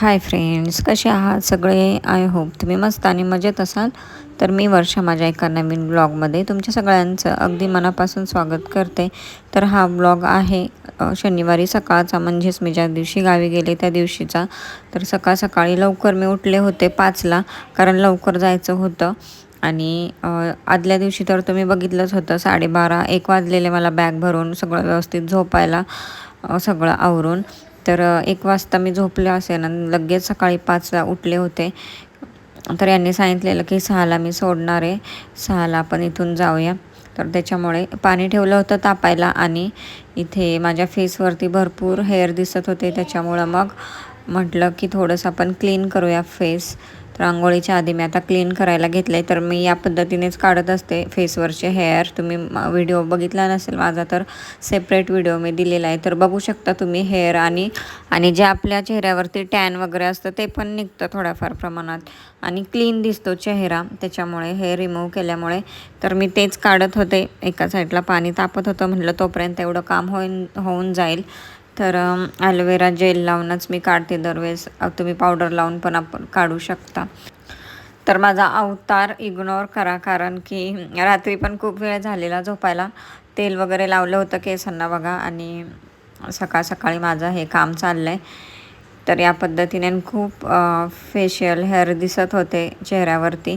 Hi friends कसे आहात सगळे? आय होप तुम्ही मस्त आणि मजेत असाल. तर मी वर्षा माझ्या एका नवीन ब्लॉगमध्ये तुमच्या सगळ्यांचं अगदी मनापासून स्वागत करते. तर हा ब्लॉग आहे शनिवारी सकाळचा. म्हणजेच मी ज्या दिवशी गावी गेले त्या दिवशीचा. तर सकाळ सकाळी लवकर मी उठले होते पाचला कारण लवकर जायचं होतं. आणि आदल्या दिवशी तर तुम्ही बघितलंच होतं साडेबारा एक वाजलेले मला बॅग भरून सगळं व्यवस्थित झोपायला सगळं आवरून. तर एक वाजता मी झोपले असेल आणि लगेच सकाळी पाचला उठले होते. तर यांनी सांगितलेलं की सहाला मी सोडणार आहे. सहाला आपण इथून जाऊया. तर त्याच्यामुळे पाणी ठेवलं होतं तापायला आणि इथे माझ्या फेसवरती भरपूर हेअर दिसत होते. त्याच्यामुळं मग म्हटलं की थोडंसं आपण क्लीन करूया फेस तर आंघोळीच्या आधी मी आता क्लीन करायला घेतलं आहे तर मी या पद्धतीनेच काढत असते फेसवरचे हेअर तुम्ही व्हिडिओ बघितला नसेल माझा तर सेपरेट व्हिडिओ मी दिलेला आहे. तर बघू शकता तुम्ही हेअर आणि आणि जे आपल्या चेहऱ्यावरती टॅन वगैरे असतं ते पण निघतं थोड्याफार प्रमाणात. आणि क्लीन दिसतो चेहरा. त्याच्यामुळे हेअर रिमूव्ह केल्यामुळे. तर मी तेच काढत होते. एका साईडला पाणी तापत होतं. म्हटलं तोपर्यंत एवढं काम होईन होऊन जाईल. तर ॲलोवेरा जेल लावूनच मी काढते दरवेळेस. तुम्ही पावडर लावून पण आपण काढू शकता. तर माझा अवतार इग्नोर करा कारण की रात्री पण खूप वेळ झालेला झोपायला. तेल वगैरे लावलं होतं केसांना बघा आणि सकाळ सकाळी माझं हे काम चाललं आहे तर या पद्धतीने खूप फेशियल हेअर दिसत होते चेहऱ्यावरती.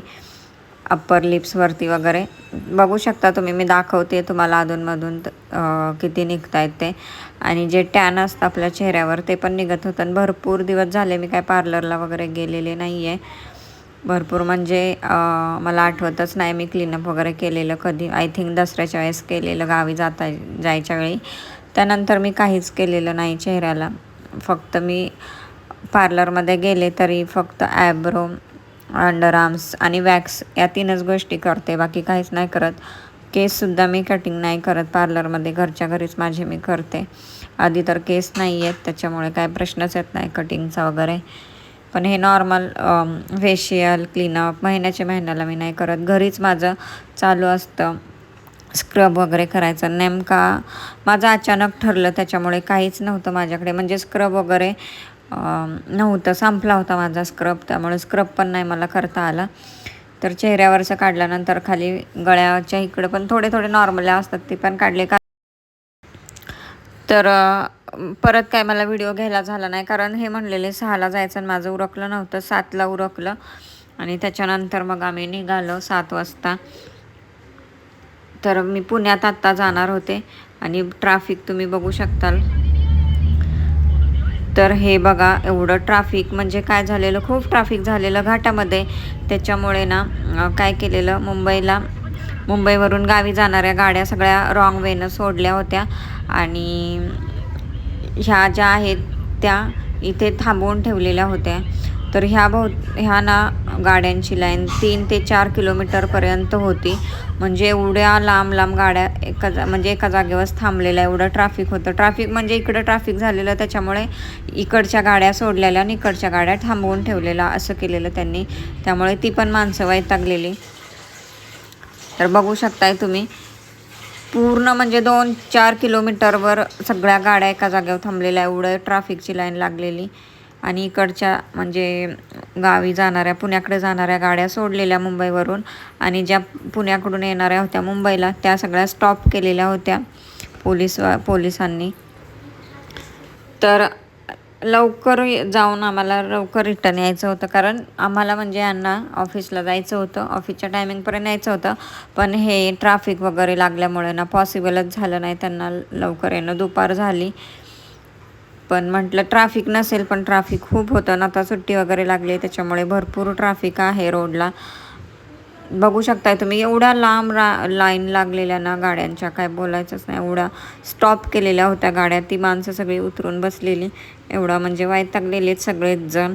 अप्पर लिप्सवरती वगैरे. बघू शकता तुम्ही मी दाखवते तुम्हाला अधूनमधून किती निघत आहेत ते. आणि जे टॅन असतं आपल्या चेहऱ्यावर ते पण निघत होतं. आणि भरपूर दिवस झाले मी काय पार्लरला वगैरे गेलेले नाही आहे भरपूर म्हणजे मला आठवतच नाही मी क्लीनअप वगैरे केलेलं कधी. आय थिंक दसऱ्याच्या वेळेस केलेलं गावी जाता जायच्या वेळी. त्यानंतर मी काहीच केलेलं नाही चेहऱ्याला. फक्त मी पार्लरमध्ये गेले तरी फक्त ॲब्रो अंडर आर्म्स आणि वॅक्स या तीनच गोष्टी करते. बाकी काहीच नाही करत. केससुद्धा मी कटिंग नाही करत. पार्लरमध्ये घरच्या घरीच माझे मी करते. आधी तर केस नाही आहेत त्याच्यामुळे काय प्रश्नच येत नाही कटिंगचा वगैरे. पण हे नॉर्मल फेशियल क्लीनअप महिन्याच्या महिन्याला मी नाही करत. घरीच माझं चालू असतं. स्क्रब वगैरे करायचं. नेमका माझं अचानक ठरलं त्याच्यामुळे काहीच नव्हतं माझ्याकडे. म्हणजे स्क्रब वगैरे नव्हतं संपला होता माझा स्क्रब त्यामुळे स्क्रब पण नाही मला करता आला. तर चेहऱ्यावरचं काढल्यानंतर खाली गळ्याच्या इकडं पण थोडे थोडे नॉर्मल असतात ते पण काढले का तर परत काय मला व्हिडिओ घ्यायला झाला नाही कारण हे म्हणलेले सहाला जायचं आणि माझं उरकलं नव्हतं सातला उरकलं. आणि त्याच्यानंतर मग आम्ही निघालो सात वाजता. तर मी पुण्यात आत्ता जाणार होते आणि ट्रॅफिक तुम्ही बघू शकताल. तर हे बघा एवढं ट्राफिक म्हणजे काय झालेलं? खूप ट्राफिक झालेलं घाटामध्ये. त्याच्यामुळे ना काय केलेलं? मुंबईला मुंबईवरून गावी जाणाऱ्या गाड्या सगळ्या रॉंग वेनं सोडल्या होत्या. आणि ह्या ज्या आहेत त्या इथे थांबवून ठेवलेल्या होत्या. तर ह्या भोव ह्या ना गाड्यांची लाईन तीन ते चार किलोमीटरपर्यंत होती. म्हणजे एवढ्या लांब लांब गाड्या एका जा म्हणजे एका जागेवर थांबलेल्या एवढं ट्रॅफिक होतं. ट्रॅफिक म्हणजे इकडं ट्रॅफिक झालेलं त्याच्यामुळे इकडच्या गाड्या सोडलेल्या आणि इकडच्या गाड्या थांबवून ठेवलेल्या असं केलेलं त्यांनी. त्यामुळे ती पण माणसं वैतागलेली. तर बघू शकताय तुम्ही. पूर्ण म्हणजे दोन चार किलोमीटरवर सगळ्या गाड्या एका जागेवर थांबलेल्या एवढं ट्रॅफिकची लाईन लागलेली. आणि इकडच्या म्हणजे गावी जाणाऱ्या पुण्याकडे जाणाऱ्या गाड्या सोडलेल्या मुंबईवरून आणि ज्या पुण्याकडून येणाऱ्या होत्या मुंबईला त्या सगळ्या स्टॉप केलेल्या होत्या पोलीस पोलिसांनी. तर लवकर जाऊन आम्हाला लवकर रिटर्न यायचं होतं कारण आम्हाला म्हणजे यांना ऑफिसला जायचं होतं ऑफिसच्या टायमिंगपर्यंत यायचं होतं. पण हे ट्रॅफिक वगैरे लागल्यामुळे ना पॉसिबलच झालं नाही. त्यांना लवकर येणं दुपार झाली. पण म्हटलं ट्रॅफिक नसेल पण ट्रॅफिक खूप होतं. ना आता सुट्टी वगैरे लागली त्याच्यामुळे भरपूर ट्रॅफिक आहे रोडला बघू शकताय तुम्ही एवढ्या लांब रा लाईन लागलेल्या ना गाड्यांच्या काय बोलायचंच नाही. एवढ्या स्टॉप केलेल्या होत्या गाड्या ती माणसं सगळी उतरून बसलेली. एवढा म्हणजे वैतागलेले आहेत सगळेच जण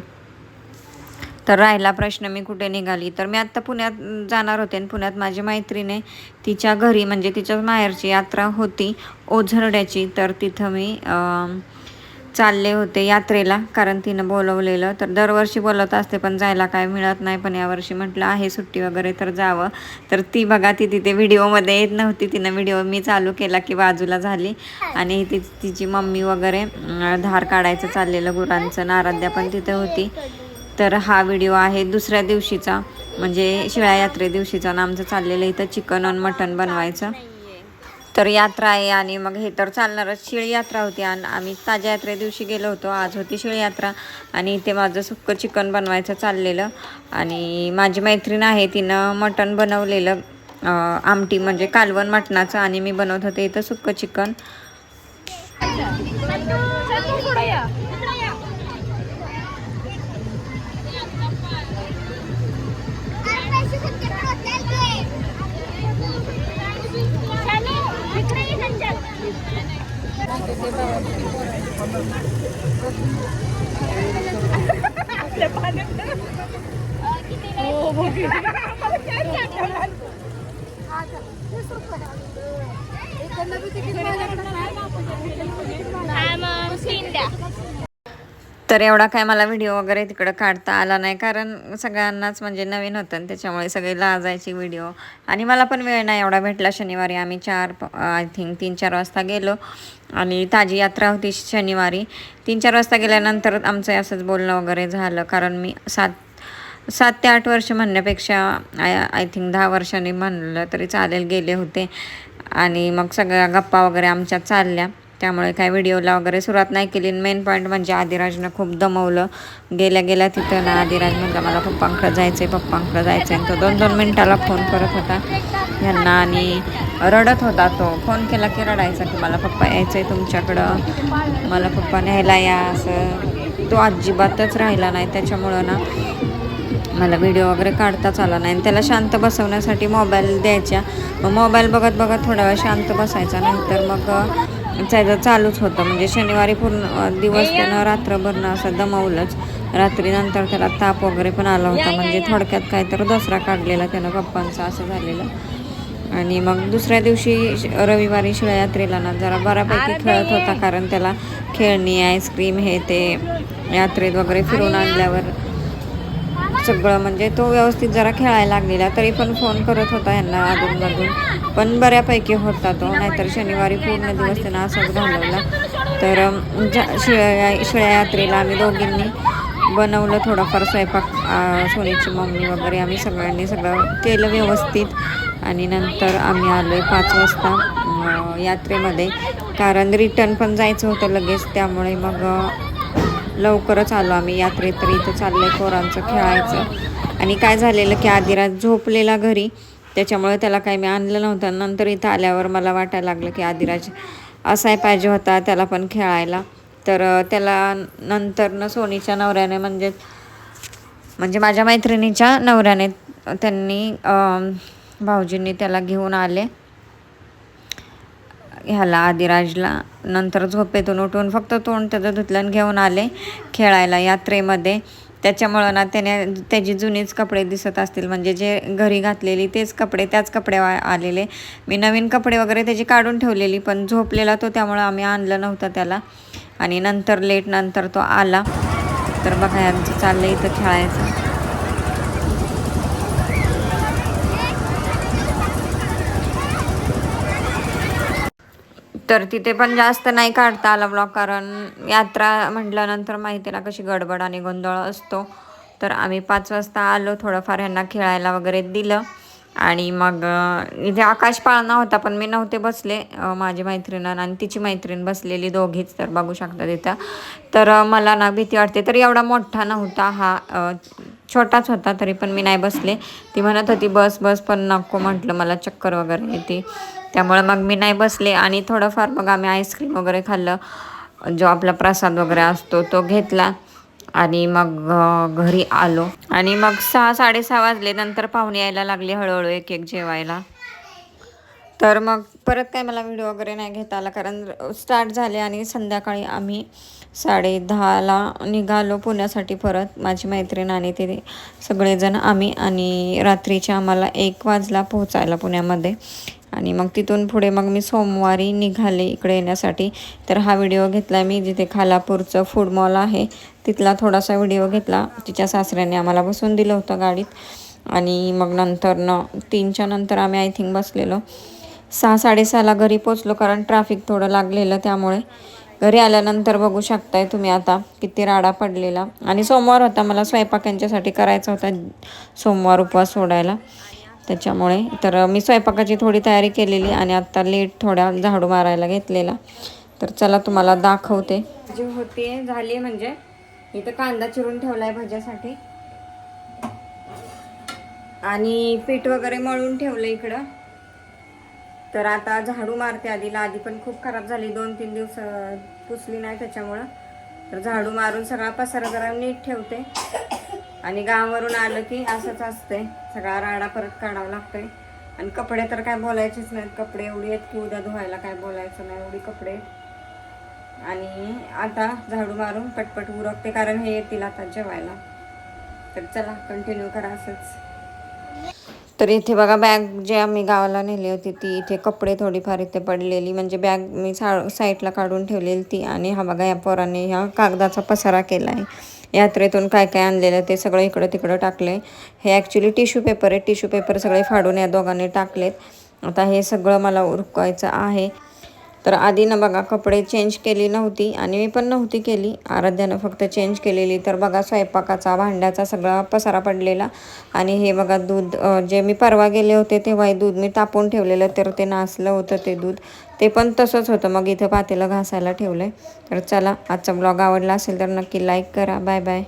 तर राहिला प्रश्न मी कुठे निघाली? तर मी आत्ता पुण्यात जाणार होते आणि पुण्यात माझी मैत्रीने तिच्या घरी म्हणजे तिच्या माहेरची यात्रा होती ओझरड्याची. तर तिथं मी चालले होते यात्रेला कारण तिनं बोलवलेलं तर दरवर्षी बोलवत असते पण जायला काय मिळत नाही. पण यावर्षी म्हटलं आहे सुट्टी वगैरे तर जावं. तर ती बघा ती तिथे व्हिडिओमध्ये येत नव्हती. तिनं व्हिडिओ मी चालू केला की बाजूला झाली. आणि ती तिची मम्मी वगैरे धार काढायचं चाललेलं गुरांचं. नाराध्या पण तिथे होती. तर हा व्हिडिओ आहे दुसऱ्या दिवशीचा. म्हणजे शिळा यात्रे दिवशीचा आणि आमचं चाललेलं इथं चिकन आणि मटण बनवायचं. तर यात्रा आहे आणि मग हे तर चालणारच. शिळयात्रा होती आणि आम्ही ताज्या यात्रे दिवशी गेलो होतो. आज होती शिळयात्रा आणि इथे माझं सुक्कं चिकन बनवायचं चाललेलं. आणि माझी मैत्रीण आहे तिनं मटण बनवलेलं आमटी म्हणजे कालवण मटणाचं आणि मी बनवत होते इथं सुक्कं चिकन. I'm a Linda. तर एवढा काय मला व्हिडिओ वगैरे तिकडं काढता आला नाही. कारण सगळ्यांनाच म्हणजे नवीन होतं आणि त्याच्यामुळे सगळे लाजायचे व्हिडिओ आणि मला पण वेळ नाही एवढा भेटला. शनिवारी आम्ही चार आय थिंक तीन चार वाजता गेलो. आणि ताजी यात्रा होती शनिवारी. तीन चार वाजता गेल्यानंतर आमचं असंच बोलणं वगैरे झालं. कारण मी सात सात ते आठ वर्ष म्हणण्यापेक्षा आय आय थिंक दहा वर्षांनी म्हणलं तरी चालेल गेले होते. आणि मग सगळ्या गप्पा वगैरे आमच्या चालल्या. त्यामुळे काय व्हिडिओला वगैरे सुरुवात नाही केली. मेन पॉईंट म्हणजे आदिराजनं खूप दमवलं. गेल्या गेल्या तिथं ना आदिराज म्हणला मला पप्पांकडं जायचं आहे पप्पांकडं जायचं आहे तो दोन दोन मिनटाला फोन करत होता. ह्यांना आणि रडत होता तो. फोन केला की रडायचा की मला पप्पा यायचं आहे तुमच्याकडं. मला पप्पा न्यायला या असं. तो अजिबातच राहिला नाही. त्याच्यामुळं ना मला व्हिडिओ वगैरे काढताच आला नाही. आणि त्याला शांत बसवण्यासाठी मोबाईल द्यायच्या. मग मोबाईल बघत बघत थोडा वेळ शांत बसायचा. नाहीतर मग त्याचं चालूच होतं. म्हणजे शनिवारी पूर्ण दिवस त्यानं रात्रभरनं असं दमवलंच. रात्रीनंतर त्याला ताप वगैरे पण आला होता. म्हणजे थोडक्यात काय तर दसरा काढलेला त्यानं पप्पांचा असं झालेलं. आणि मग दुसऱ्या दिवशी श- रविवारी शिळ्या यात्रेला ना जरा बऱ्यापैकी खेळत होता. कारण त्याला खेळणी आईस्क्रीम हे ते यात्रेत वगैरे फिरून आणल्यावर सगळं. म्हणजे तो व्यवस्थित जरा खेळायला लागलेला तरी पण फोन करत होता यांना अधूनमधून. पण बऱ्यापैकी होता तो. नाहीतर शनिवारी पूर्ण दिवस त्यांना असाच घालवला. तर शिळ्या शिळ्या यात्रेला आम्ही दोघींनी बनवलं थोडंफार स्वयंपाक सोनीची मम्मी वगैरे आम्ही सगळ्यांनी सगळं केलं व्यवस्थित. आणि नंतर आम्ही आलो आहे पाच वाजता यात्रेमध्ये. कारण रिटर्न पण जायचं होतं लगेच. त्यामुळे मग लवकरच आलो आम्ही यात्रेत तर इथं चाललंय पोरांचं खेळायचं. आणि काय झालेलं की आदिराज झोपलेला घरी. त्याच्यामुळे त्याला काही मी आणलं नव्हतं. नंतर इथं आल्यावर मला वाटायला लागलं की आदिराज असाय पाहिजे होता त्याला पण खेळायला. तर त्याला नंतर सोनीच्या नवऱ्याने म्हणजे म्हणजे माझ्या मैत्रिणीच्या नवऱ्याने त्यांनी भाऊजींनी त्याला घेऊन आले. ह्याला आदिराजला. नंतर झोपेतून उठून फक्त तोंड त्याचं धुतलं घेऊन आले खेळायला यात्रेमध्ये. त्याच्यामुळं ना त्याने त्याची जुनीच कपडे दिसत असतील. म्हणजे जे घरी घातलेली तेच कपडे त्याच कपडे आलेले. मी नवीन कपडे वगैरे त्याची काढून ठेवलेली पण झोपलेला तो त्यामुळं आम्ही आणलं नव्हतं त्याला. आणि नंतर लेट नंतर तो आला. तर बघा आमचं चाललं इथं खेळायचं. तर तिथे पण जास्त नाही काढता आला ब्लॉग कारण यात्रा म्हटल्यानंतर माहितीला कशी गडबड आणि गोंधळ असतो. तर आम्ही पाच वाजता आलो थोडंफार ह्यांना खेळायला वगैरे दिलं. आणि मग इथे आकाश पाळणा होता पण मी नव्हते बसले. माझी मैत्रीण आणि तिची मैत्रीण बसलेली दोघीच तर बघू शकता तिथं. तर मला ना भीती वाटते. तर एवढा मोठा नव्हता हा छोटाच होता तरी पण मी नाही बसले. ती म्हणत होती बस बस पण नको म्हटलं मला चक्कर वगैरे येते. त्यामुळे मग मी नाही बसले आणि थोडंफार मग आम्ही आईस्क्रीम वगैरे खाल्लं. जो आपला प्रसाद वगैरे असतो तो घेतला आणि मग घरी आलो. आणि मग सहा साडेसहा वाजले नंतर पाहुणे यायला लागले हळूहळू एक एक जेवायला. तर मग परत काय मला व्हिडिओ वगैरे नाही घेता आला कारण स्टार्ट झाले आणि संध्याकाळी आम्ही साडे दहाला निघालो पुण्यासाठी परत. माझी मैत्रीण आणि ते सगळेजण आम्ही आणि रात्रीच्या आम्हाला एक वाजला पोहोचायला पुण्यामध्ये. आणि मग तिथून पुढे मग मी सोमवारी निघाले इकडे येण्यासाठी. तर हा व्हिडिओ घेतला मी जिथे खालापूरचं फूड मॉल आहे तिथला थोडासा व्हिडिओ घेतला. तिच्या सासऱ्याने आम्हाला बसून दिलं होतं गाडीत. आणि मग नंतर न तीनच्या नंतर आम्ही आय थिंक बसलेलो. सहा साडेसहाला घरी पोचलो कारण ट्रॅफिक थोडं लागलेलं त्यामुळे. घरी आल्यानंतर बघू शकताय तुम्ही आता किती राडा पडलेला. आणि सोमवार होता मला स्वयंपाक यांच्यासाठी करायचा होता सोमवार उपवास सोडायला. त्याच्यामुळे तर मी स्वयंपाकाची थोडी तयारी केलेली आणि आत्ता लेट थोड्या झाडू मारायला घेतलेला. तर चला तुम्हाला दाखवते. जी होती झाली म्हणजे. इथं कांदा चिरून ठेवलाय भाज्यासाठी. आणि पीठ वगैरे मळून ठेवलं इकडं. तर आता झाडू मारते आधीला आधी पण खूप खराब झाली. दोन तीन दिवस पुसली नाही त्याच्यामुळं. तर झाडू मारून सगळा पसारा जरा नीट ठेवते. आणि गावावरून आलं की असंच असते सगळा राडा परत काढावा लागतोय. आणि कपडे तर काय बोलायचेच नाहीत. कपडे एवढी आहेत की उद्या धुवायला काय बोलायचं नाही. एवढी कपडे आणि आता झाडू मारून पटपट उरकते. कारण हे येतील आता जेवायला. तर चला कंटिन्यू करा असंच. तर इथे बघा बॅग जे आम्ही गावाला नेली होती ती इथे कपडे थोडीफार इथे पडलेली. म्हणजे बॅग मी सा साईडला काढून ठेवलेली ती आणि हा बघा या पोराने ह्या कागदाचा पसारा केला आहे यात्रेतून काय काय आणलेलं ते सगळं इकडं तिकडं टाकले हे ॲक्च्युली टिश्यू पेपर आहे. टिश्यू पेपर सगळे फाडून या दोघांनी टाकलेत. आता हे सगळं मला उरकायचं आहे. तर आधी ना बघा कपडे चेंज केली नव्हती आणि मी पण नव्हती केली. आराध्यानं फक्त चेंज केलेली. तर बघा स्वयंपाकाचा भांड्याचा सगळा पसारा पडलेला. आणि हे बघा दूध जे मी परवा गेले होते तेव्हाही दूध मी तापून ठेवलेलं. तर ते नासलं होतं ते दूध. ते पण तसंच होतं. मग इथं पातेलं घासायला ठेवलं आहे तर चला आजचा ब्लॉग आवडला असेल तर नक्की लाईक करा. Bye bye